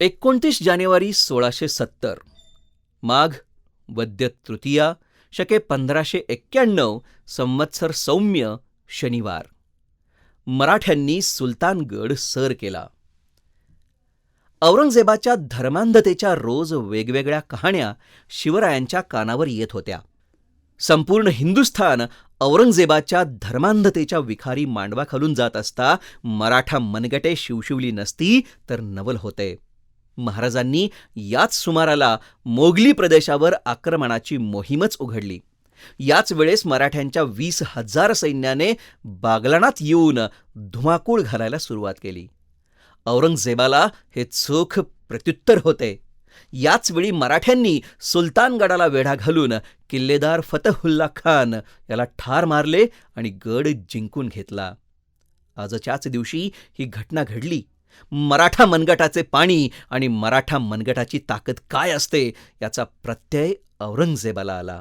एकोणतीस जानेवारी सोळाशे सत्तर. माघ वद्य तृतीया शके पंधराशे एक्क्याण्णव संवत्सर सौम्य शनिवार. मराठ्यांनी सुलतानगड सर केला. औरंगजेबाच्या धर्मांधतेच्या रोज वेगवेगळ्या कहाण्या शिवरायांच्या कानावर येत होत्या. संपूर्ण हिंदुस्थान औरंगजेबाच्या धर्मांधतेच्या विखारी मांडवाखालून जात असता मराठा मनगटे शिवशिवली नसती तर नवल होते. महाराजांनी याच सुमाराला मोगली प्रदेशावर आक्रमणाची मोहीमच उघडली. याच वेळेस मराठ्यांच्या वीस हजार सैन्याने बागलाणात येऊन धुमाकूळ घालायला सुरुवात केली. औरंगजेबाला हे चोख प्रत्युत्तर होते. याच वेळी मराठ्यांनी सुलतानगडाला वेढा घालून किल्लेदार फतहुल्ला खान याला ठार मारले आणि गड जिंकून घेतला. आजच्याच दिवशी ही घटना घडली. मराठा मनगटाचे पाणी आणि मराठा मनगटाची ताकद काय असते याचा प्रत्यय औरंगजेबाला आला.